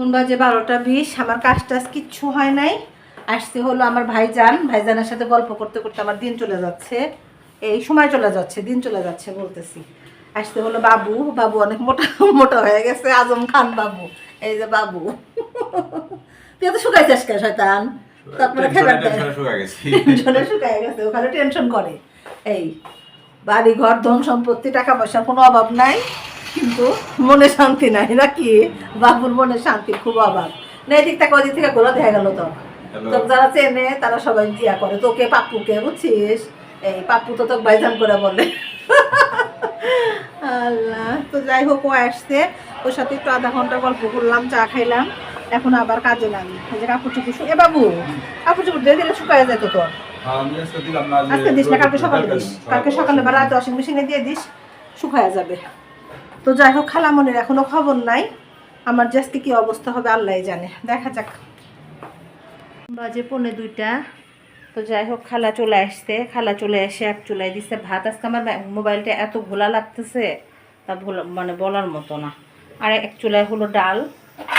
কোন বাজে বারোটা বিশ আমার কাজ টাজ কিচ্ছু হয় নাই। আসতে হলো আমার ভাইজান। ভাইজানের সাথে গল্প করতে করতে আমার দিন চলে যাচ্ছে। এই সময় চলে যাচ্ছে দিন চলে যাচ্ছে বলতেছি। আসতে হলো বাবু। বাবু অনেক মোটা মোটা হয়ে গেছে। আজম খান বাবু। এই যে বাবু। তুই তো শুকাইছিস কে শয়তান? তারপরে খেলার টেনশনে শুকায় গেছে। ওখানে টেনশন করে। এই বাড়ি ঘর ধন সম্পত্তি টাকা পয়সার কোনো অভাব নাই। কিন্তু মনে শান্তি নাই নাকি? বাবুর মনে শান্তির খুব অভাব না এদিক থেকে ওদিক থেকে ঘোরা দেখা গেল তো. তোকে যারা চেনে তারা সবাই ইয়া করে। তোকে পাপ্পুকে বুঝছিস? এই পাপ্পু তো তোকে বাইজান করে বলে। আল্লাহ তো যাই হোক ও আসছে। ওর সাথে একটু আধা ঘণ্টা গল্প করলাম চা খাইলাম। এখন আবার কাজে লাগি যে কাপড় চুপড় এ বাবু কাপড় চুপড় দিয়ে দিলে শুকায় যেত তোর না আজকে দিস না কালকে সকালে দিস। কালকে সকালে বা রাতে ওয়াশিং মেশিনে দিয়ে দিস শুকায়া যাবে। তো যাই হোক খালামনির এখনও খবর নাই। আমার যে আজকে কি অবস্থা হবে আল্লাহ জানে। দেখা যাক। বাজে পৌনে দুইটা। তো যাই হোক, খালা চলে আসছে। খালা চলে এসে এক চুলাই দিচ্ছে ভাত। আজকে আমার মোবাইলটা এত ঘোলা লাগতেছে, তা ভোলা মানে বলার মতো না। আর এক চুলায় হলো ডাল।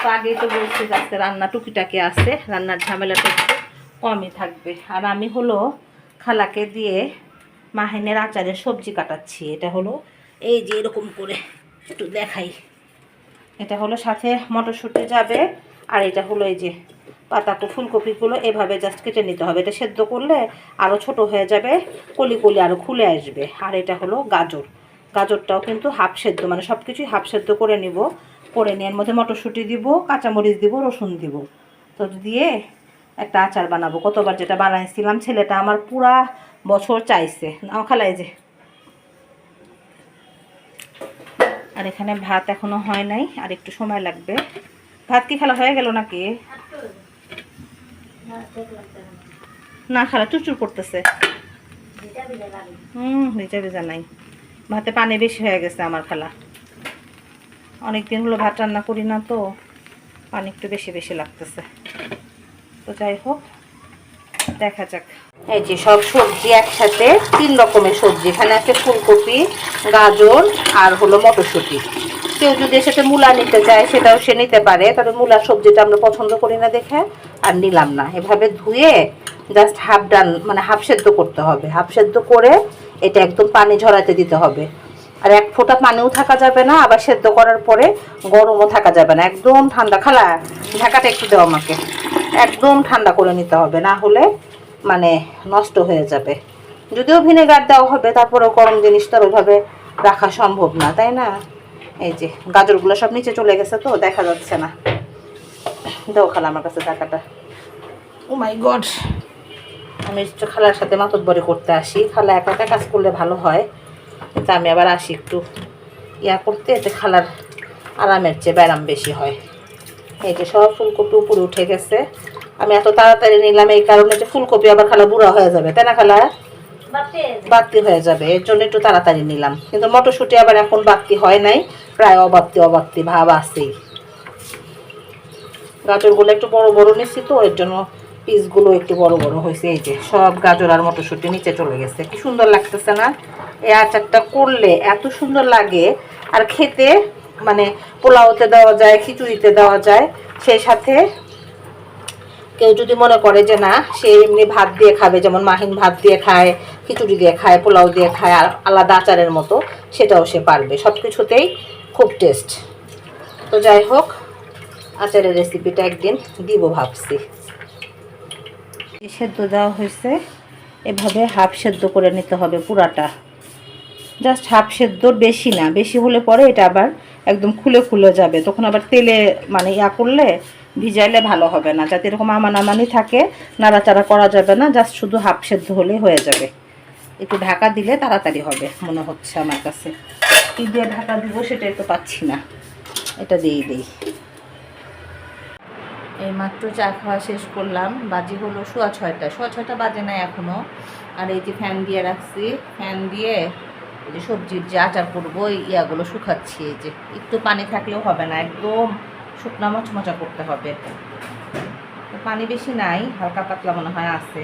তো আগেই তো বলছি যে আজকে রান্না টুকিটাকি আছে, রান্নার ঝামেলাটা একটু কমই থাকবে। আর আমি হলো খালাকে দিয়ে মাহিনের আচারের সবজি কাটাচ্ছি। এটা হলো এই যে এরকম করে। একটু দেখাই। এটা হলো সাথে মটরশুঁটি যাবে, আর এটা হলো এই যে পাতাকো ফুলকপিগুলো, এভাবে জাস্ট কেটে নিতে হবে। এটা সেদ্ধ করলে আরও ছোট হয়ে যাবে কলি কলি আরও খুলে আসবে। আর এটা হলো গাজর। গাজরটাও কিন্তু হাফ সেদ্ধ মানে সব কিছুই হাফ সেদ্ধ করে নিব। করে নিয়ে এর মধ্যে মটরশুঁটি দিব, কাঁচামরিচ দিব, রসুন দিব। তো দিয়ে একটা আচার বানাবো। কতবার যেটা বানাইছিলাম, ছেলেটা আমার পুরা বছর চাইছে। নাও খালাই যে। আর এখানে ভাত এখনও হয় নাই, আর একটু সময় লাগবে। ভাত কি খালা, হয়ে গেল নাকি? না খালা, চুরচুর করতেছে। হুম, ভিজা ভিজা নাই। ভাতে পানি বেশি হয়ে গেছে আমার খালা। অনেক দিন হলো ভাত রান্না করি না তো, পানি একটু বেশি বেশি লাগতেছে। তো যাই হোক, দেখা যাক। এই যে সব সবজি একসাথে তিন রকমের সবজি। এখানে আছে ফুলকপি, গাজর আর হলো মটরশুঁটি। কেউ যদি এর সাথে মূলা নিতে চায়, সেটাও সে নিতে পারে। তবে মূলা সবজিটা আমরা পছন্দ করি না দেখে আর নিলাম না। এভাবে ধুয়ে জাস্ট হাফ ডান মানে হাফ সেদ্ধ করতে হবে। হাফ সেদ্ধ করে এটা একদম পানি ঝরাতে দিতে হবে। আর এক ফোঁটা পানিও থাকা যাবে না, আবার সেদ্ধ করার পরে গরমও থাকা যাবে না। একদম ঠান্ডা। খালা, ঢাকাটা একটু দেওয়া আমাকে। একদম ঠান্ডা করে নিতে হবে। না হলে মানে নষ্ট হয়ে যাবে। যদিও ভিনেগার দেওয়া হবে তারপরেও গরম জিনিসটা ওইভাবে রাখা সম্ভব না তাই না? এই যে গাজরগুলো সব নিচে চলে গেছে তো দেখা যাচ্ছে না। দাও খালা আমার কাছে টাকাটা। ও মাই গড আমি একটু খালার সাথে মাতব্বরি করতে আসি। খালা একা একা কাজ করলে ভালো হয়। কিন্তু আমি আবার আসি একটু ইয়া করতে এতে খালার আরামের চেয়ে ব্যায়াম বেশি হয়। এই যে সব ফুলকপি উপরে উঠে গেছে। আমি এত তাড়াতাড়ি নিলাম এই কারণে যে ফুলকপি আবার খালা বুড়া হয়ে যাবে তাই না খালা? বাড়তি হয়ে যাবে। এর জন্য একটু তাড়াতাড়ি নিলাম। কিন্তু মটরশুঁটি আবার এখন বাড়তি হয় নাই প্রায় অবাড়তি অবাড়তি ভাব আছেই। গাজরগুলো একটু বড় বড় নিচ্ছি তো এর জন্য পিসগুলো একটু বড় বড় হয়েছে এই যে সব গাজর আর মটরশুঁটি নিচে চলে গেছে। কি সুন্দর লাগতেছে না? এই আচারটা করলে এত সুন্দর লাগে আর খেতে মানে পোলাওতে দেওয়া যায় খিচুড়িতে দেওয়া যায় সেই সাথে কেউ যদি মনে করে যে না, সে এমনি ভাত দিয়ে খাবে, যেমন মাহিন ভাত দিয়ে খায়, খিচুড়ি দিয়ে খায়, পোলাও দিয়ে খায়, আর আলাদা আচারের মতো, সেটাও সে পারবে। সব কিছুতেই খুব টেস্ট তো যাই হোক, আচারের রেসিপিটা একদিন দিব ভাবছি। সেদ্ধ দেওয়া হয়েছে। এভাবে হাফ সেদ্ধ করে নিতে হবে পুরাটা। জাস্ট হাফ সেদ্ধর বেশি না। বেশি হলে পরে এটা আবার একদম খুলে খুলে যাবে। তখন আবার তেলে মানে ইয়া করলে, ভিজাইলে ভালো হবে না। যাতে এরকম আমানামানি থাকে, নাড়াচাড়া করা যাবে না। জাস্ট শুধু হাফ সেদ্ধ হলেই হয়ে যাবে। একটু ঢাকা দিলে তাড়াতাড়ি হবে, মনে হচ্ছে আমার কাছে। কী দিয়ে ঢাকা দিব সেটাই তো পাচ্ছি না। এটা দিয়েই দিই। এই মাত্র চা খাওয়া শেষ করলাম। বাজি হলো সোয়া ছয়টা সোয়া ছয়টা বাজে না এখনও আর এই যে ফ্যান দিয়ে রাখছি। ফ্যান দিয়ে এই যে সবজির যে আচার করব ইয়াগুলো শুকাচ্ছি, এই যে একটু পানি থাকলেও হবে না, একদম শুকনো মচমচা করতে হবে। পানি বেশি নাই, হালকা পাতলা মনে হয় আছে,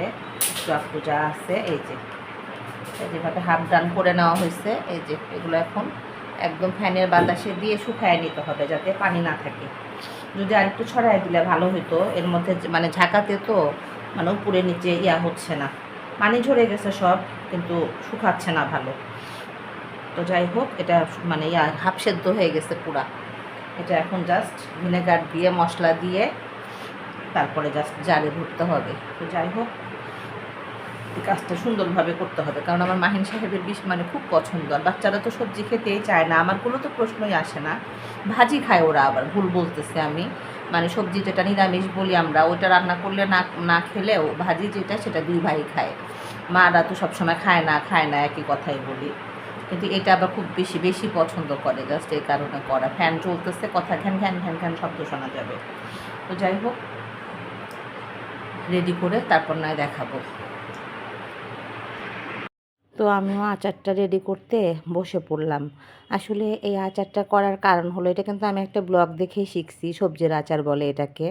একটু যা আছে, এই যে। যেভাবে হাফ ডান করে নেওয়া হয়েছে, এই যে এগুলো এখন একদম ফ্যানের বাতাসে দিয়ে শুকায় নিতে হবে যাতে পানি না থাকে। যদি আরেকটু ছড়াই দিলে ভালো হতো এর মধ্যে মানে ঝাঁকাতে তো মানে উপরে নিচে ইয়া হচ্ছে না। পানি ঝরে গেছে সব, কিন্তু শুকাচ্ছে না ভালো। তো যাই হোক, এটা মানে ইয়া, হাফ সেদ্ধ হয়ে গেছে পুরা। এটা এখন জাস্ট ভিনেগার দিয়ে, মশলা দিয়ে, তারপরে জাস্ট জারে ভরতে হবে। তো যাই হোক কাজটা সুন্দরভাবে করতে হবে। কারণ আমার মাহিন সাহেবের বিষ মানে খুব পছন্দ। আর বাচ্চারা তো সবজি খেতেই চায় না, আমার কোনো তো প্রশ্নই আসে না। ভাজি খায় ওরা আবার, ভুল বলতেছে আমি। মানে সবজি যেটা নিরামিষ বলি আমরা, ওইটা রান্না করলে না না খেলেও ভাজি যেটা, সেটা দুই ভাই খায়। মারা তো সবসময় খায় না খায় না, একই কথাই বলি। কিন্তু এটা আবার খুব বেশি বেশি পছন্দ করে জাস্ট এই কারণে করা। ফ্যান চলতেছে, কথা ঘ্যান ঘ্যান ঘ্যান ঘ্যান শব্দ শোনা যাবে। তো যাই হোক রেডি করে তারপর নয় দেখাবো। তো আমিও আচারটা রেডি করতে বসে পড়লাম। আসলে এই আচারটা করার কারণ হলো, এটা কিন্তু আমি একটা ব্লগ দেখেই শিখছি, সবজির আচার বলে এটাকে।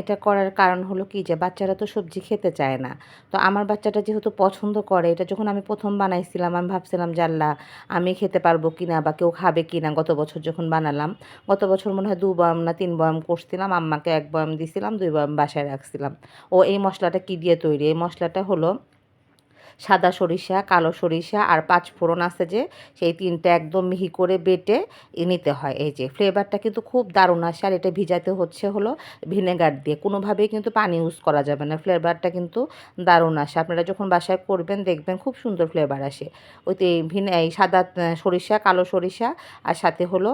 এটা করার কারণ হলো কি যে, বাচ্চারা তো সবজি খেতে চায় না। তো আমার বাচ্চাটা যেহেতু পছন্দ করে, এটা যখন আমি প্রথম বানাইছিলাম, আমি ভাবছিলাম জানলা আমি খেতে পারব কি না বা কেউ খাবে কি না গত বছর যখন বানালাম, গত বছর মনে হয় দু বয়াম না তিন বয়াম করছিলাম, আম্মাকে এক বয়াম দিছিলাম, দুই বয়াম বাসায় রাখছিলাম। ও এই মশলাটা কি দিয়ে তৈরি? এই মশলাটা হলো সাদা সরিষা, কালো সরিষা আর পাঁচ ফোড়ন আছে যে, সেই তিনটা একদম মিহি করে বেটে নিতে হয়। এই যে ফ্লেভারটা কিন্তু খুব দারুণ আসে আর এটা ভিজাতে হচ্ছে হলো ভিনেগার দিয়ে। কোনোভাবেই কিন্তু পানি ইউজ করা যাবে না। ফ্লেভারটা কিন্তু দারুণ আসে। আপনারা যখন বাসায় করবেন, দেখবেন খুব সুন্দর ফ্লেভার আসে। ওইতে ভিনে, এই সাদা সরিষা, কালো সরিষা আর সাথে হলো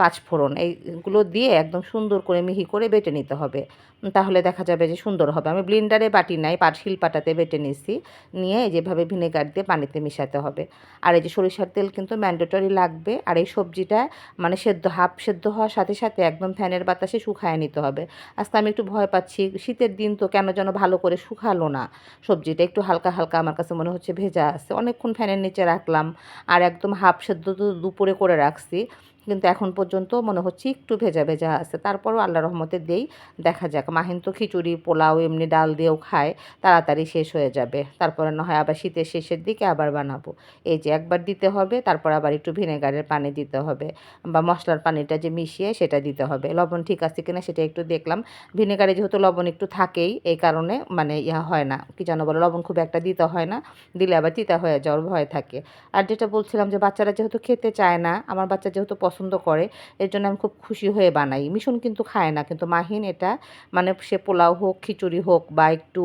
পাঁচ ফোড়ন। এইগুলো দিয়ে একদম সুন্দর করে মিহি করে বেটে নিতে হবে। তাহলে দেখা যাবে যে সুন্দর হবে। আমি ব্লিন্ডারে বাটি নাই, পাট শিলপাটাতে বেটে নিছি। নিয়ে এই যেভাবে ভিনেগার দিয়ে পানিতে মিশাতে হবে। আর এই যে সরিষার তেল কিন্তু ম্যান্ডেটরি লাগবে। আর এই সবজিটা মানে সেদ্ধ, হাফ সেদ্ধ হওয়ার সাথে সাথে একদম ফ্যানের বাতাসে শুকায় নিতে হবে। আজকে আমি একটু ভয় পাচ্ছি, শীতের দিন তো কেন যেন ভালো করে শুকালো না। সবজিটা একটু হালকা হালকা আমার কাছে মনে হচ্ছে ভেজা আছে। অনেকক্ষণ ফ্যানের নিচে রাখলাম। আর একদম হাফ সেদ্ধ তো দুপুরে করে রাখছি। কিন্তু এখন পর্যন্ত মনে হচ্ছে একটু ভেজা ভেজা আছে। তারপরও আল্লাহ রহমতে দেই, দেখা যাক। মাহিন তো খিচুড়ি, পোলাও এমনি ডাল দিয়েও খায়, তাড়াতাড়ি শেষ হয়ে যাবে। তারপরে না হয় আবার শীতের শেষের দিকে আবার বানাবো। এই যে একবার দিতে হবে, তারপর আবার একটু ভিনেগারের পানি দিতে হবে বা মশলার পানিটা যে মিশিয়ে সেটা দিতে হবে। লবণ ঠিক আছে কিনা সেটা একটু দেখলাম। ভিনেগারে যেহেতু লবণ একটু থাকেই, এই কারণে মানে ইয়া হয় না। কি যেন বলো, লবণ খুব একটা দিতে হয় না। দিলে আবার তিতা হয়ে যাওয়ার ভয় থাকে। আর যেটা বলছিলাম যে বাচ্চারা যেহেতু খেতে চায় না, আমার বাচ্চা যেহেতু পছন্দ করে, এর জন্য আমি খুব খুশি হয়ে বানাই। মিশন কিন্তু খায় না, কিন্তু মাহিন এটা মানে সে পোলাও হোক, খিচুড়ি হোক বা একটু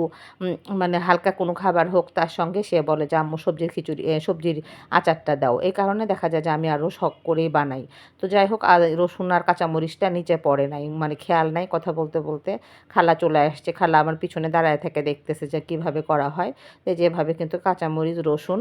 মানে হালকা কোনো খাবার হোক, তার সঙ্গে সে বলে যে, আম্মু, সবজির খিচুড়ি সবজির আচারটা দাও। এই কারণে দেখা যায় যে, আমি আরও শখ করেই বানাই। তো যাই হোক, আর রসুন আর কাঁচামরিচটা নিচে পড়ে নাই মানে খেয়াল নাই কথা বলতে বলতে। খালা চলে আসছে, খালা আমার পিছনে দাঁড়ায় থেকে, দেখতেছে যে, কীভাবে করা হয়। যেভাবে কিন্তু কাঁচামরিচ, রসুন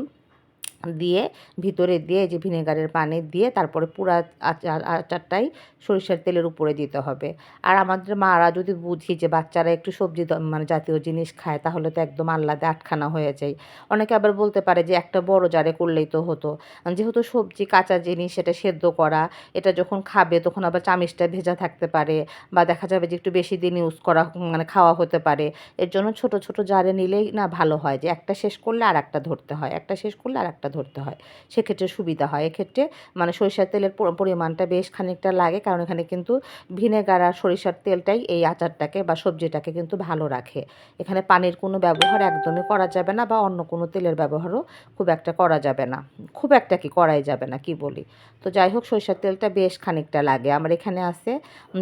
দিয়ে, ভিতরে দিয়ে, যে ভিনেগারের পানি দিয়ে তারপরে পুরা আচার, আচারটাই সরিষার তেলের উপরে দিতে হবে। আর আমাদের মারা যদি বুঝি যে বাচ্চারা একটু সবজি মানে জাতীয় জিনিস খায়, তাহলে তো একদম আল্লাদে আটখানা হয়ে যায়। অনেকে আবার বলতে পারে যে একটা বড় জারে করলেই তো হতো। যেহেতু সবজি, কাঁচা জিনিস সেটা সেদ্ধ করা, এটা যখন খাবে তখন আবার চামিচটা ভেজা থাকতে পারে বা দেখা যাবে যে একটু বেশি দিন ইউজ করা মানে খাওয়া হতে পারে। এর জন্য ছোট ছোট জারে নিলেই না ভালো হয় যে একটা শেষ করলে আর একটা ধরতে হয়, একটা শেষ করলে আর একটা ধরতে হয়। সেক্ষেত্রে সুবিধা হয়। এক্ষেত্রে মানে সরিষার তেলের পরিমাণটা বেশ খানিকটা লাগে, কারণ এখানে কিন্তু ভিনেগার আর সরিষার তেলটাই এই আচারটাকে বা সবজিটাকে কিন্তু ভালো রাখে। এখানে পানির কোনো ব্যবহার একদমই করা যাবে না বা অন্য কোনো তেলের ব্যবহারও খুব একটা করা যাবে না। খুব একটা কি করাই যাবে না, কি বলি? তো যাই হোক, সরিষার তেলটা বেশ খানিকটা লাগে। আমার এখানে আছে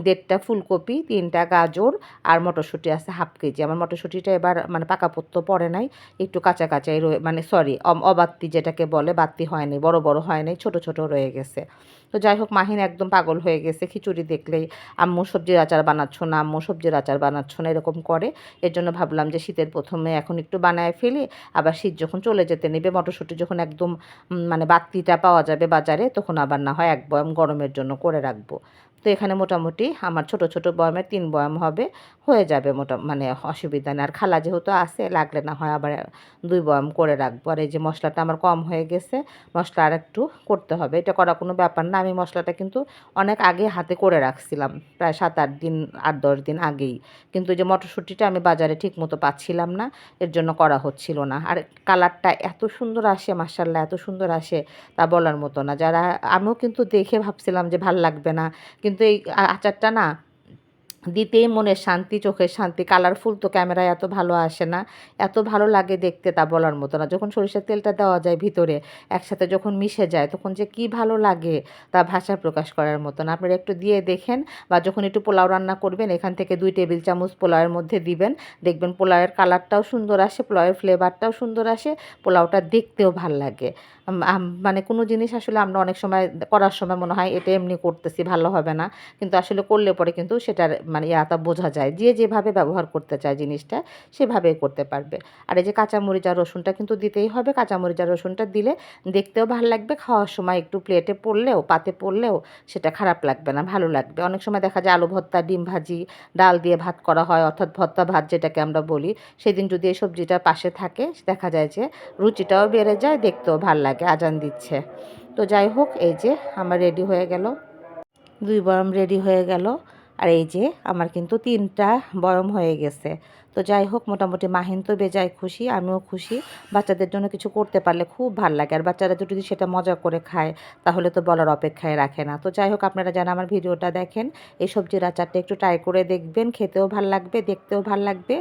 দেড়টা ফুলকপি, তিনটা গাজর আর মটরশুঁটি আছে হাফ কেজি। আমার মটরশুঁটিটা এবার মানে পাকাপোক্ত পড়ে নাই, একটু কাঁচা কাঁচাই রয়ে মানে সরি অবাত্তি যেটাকে বলে বাত্তি হয়নি, বড় বড় হয় নাই ছোট ছোট রয়ে গেছে। তো যাই হোক, মাহিন একদম পাগল হয়ে গেছে, খিচুড়ি দেখলেই আম্মু সবজির আচার বানাচ্ছ না, আম্মু সবজির আচার বানাচ্ছ না, এরকম করে। এর জন্য ভাবলাম যে শীতের প্রথমে এখন একটু বানায় ফেলি, আবার শীত যখন চলে যেতে নেবে, মটরশুঁটি যখন একদম মানে বাত্তিটা পাওয়া যাবে বাজারে, তখন আবার না হয় এক বয়াম গরমের জন্য করে রাখব। তো এখানে মোটামুটি আমার ছোট ছোট বয়ামের তিন বয়াম হবে, হয়ে যাবে মোটা মানে অসুবিধা নেই। আর খালা যেহেতু আছে, লাগলে না হয় আবার দুই বয়াম করে রাখব। আর এই যে মশলাটা আমার কম হয়ে গেছে, মশলা আর একটু করতে হবে। এটা করা কোনো ব্যাপার না, আমি মশলাটা কিন্তু অনেক আগে হাতে করে রাখছিলাম, প্রায় সাত, আট দিন, আট, দশ দিন আগেই। কিন্তু যে মটরশুঁটিটা আমি বাজারে ঠিক মতো পাচ্ছিলাম না, এর জন্য করা হচ্ছিল না। আর কালারটা এত সুন্দর আসে মার্শাল্লাহ এত সুন্দর আসে তা বলার মতো না। যারা, আমিও কিন্তু দেখে ভাবছিলাম যে ভালো লাগবে না কিন্তু এই আচারটা না দিতেই মনের শান্তি, চোখের শান্তি। কালারফুল তো ক্যামেরায় এত ভালো আসে না। এত ভালো লাগে দেখতে তা বলার মতো না। যখন সরিষার তেলটা দেওয়া যায় ভিতরে, একসাথে যখন মিশে যায়, তখন যে কি ভালো লাগে তা ভাষা প্রকাশ করার মতো না। আপনারা একটু দিয়ে দেখেন বা যখন একটু পোলাও রান্না করবেন, এখান থেকে দুই টেবিল চামচ পোলাওয়ের মধ্যে দিবেন। দেখবেন পোলাওয়ের কালারটাও সুন্দর আসে, পোলাওয়ের ফ্লেভারটাও সুন্দর আসে, পোলাওটা দেখতেও ভালো লাগে। মানে কোনো জিনিস আসলে আমরা অনেক সময় করার সময় মনে হয় এটা এমনি করতেছি, ভালো হবে না। কিন্তু আসলে করলে পরে কিন্তু সেটার মানে ইয়াটা বোঝা যায়। যে যেভাবে ব্যবহার করতে চায় জিনিসটা, সেভাবেই করতে পারবে। আর এই যে কাঁচামরিচ আর রসুনটা কিন্তু দিতেই হবে। কাঁচামরিচ আর রসুনটা দিলে দেখতেও ভালো লাগবে, খাওয়ার সময় একটু প্লেটে পড়লেও, পাতে পড়লেও সেটা খারাপ লাগবে না, ভালো লাগবে। অনেক সময় দেখা যায় আলু ভর্তা, ডিম ভাজি, ডাল দিয়ে ভাত করা হয়, অর্থাৎ ভর্তা ভাত যেটাকে আমরা বলি। সেদিন যদি এই সবজিটা পাশে থাকে, দেখা যায় যে রুচিটাও বেড়ে যায়, দেখতেও ভালো লাগে আজান দিচ্ছে। তো যাই হোক, এই যে আমার রেডি হয়ে গেল। দুই বরম রেডি হয়ে গেল। আর এই যে আমার কিন্তু তিনটা বরম হয়ে গেছে। তো যাই হোক, মোটামুটি মাহিন তো বেজায় খুশি, আমিও খুশি। বাচ্চাদের জন্য কিছু করতে পারলে খুব ভালো লাগে। আর বাচ্চারা যদি সেটা মজা করে খায়, তাহলে তো বলার অপেক্ষায় রাখে না। তো যাই হোক, আপনারা যারা আমার ভিডিওটা দেখেন, এই সবজির আচারটা একটু ট্রাই করে দেখবেন, খেতেও ভালো লাগবে, দেখতেও ভালো লাগবে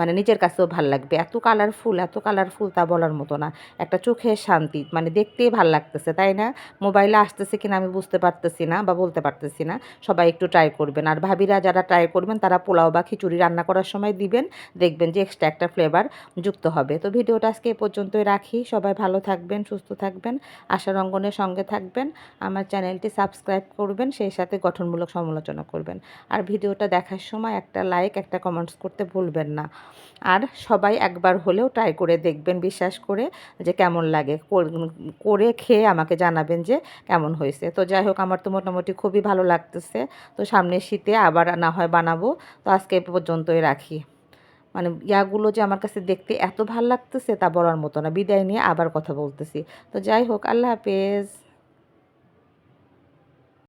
মানে নিজের কাছেও ভালো লাগবে। এত কালারফুল এত কালারফুল তা বলার মতো না। একটা চোখের শান্তি মানে দেখতেই ভালো লাগতেছে, তাই না? মোবাইলে আসতেছে কিনা আমি বুঝতে পারতেছি না বা বলতে পারতেছি না। সবাই একটু ট্রাই করবেন। আর ভাবিরা যারা ট্রাই করবেন, তারা পোলাও বা খিচুড়ি রান্না করার সময় দিবেন। দেখবেন যে এক্সট্রা একটা ফ্লেভার যুক্ত হবে। তো ভিডিওটা আজকে এ পর্যন্তই রাখি। সবাই ভালো থাকবেন, সুস্থ থাকবেন আশার অঙ্গনের সঙ্গে থাকবেন। আমার চ্যানেলটি সাবস্ক্রাইব করবেন, সেই সাথে গঠনমূলক সমালোচনা করবেন। আর ভিডিওটা দেখার সময় একটা লাইক একটা কমেন্টস করতে ভুলবেন না। আর সবাই একবার হলেও ট্রাই করে দেখবেন, বিশ্বাস করে যে কেমন লাগে। কর- খেয়ে আমাকে জানাবেন যে কেমন হয়েছে। তো যাই হোক, আমার তো মোটামুটি খুবই ভালো লাগতেছে। তো সামনের শীতে আবার না হয় বানাবো। তো আজকে এ পর্যন্তই রাখি। মানে ইয়াগুলো যে আমার কাছে দেখতে এত ভালো লাগতেছে তা বলার মতো না। বিদায় নিয়ে আবার কথা বলতেছি। তো যাই হোক, আল্লাহ হাফেজ।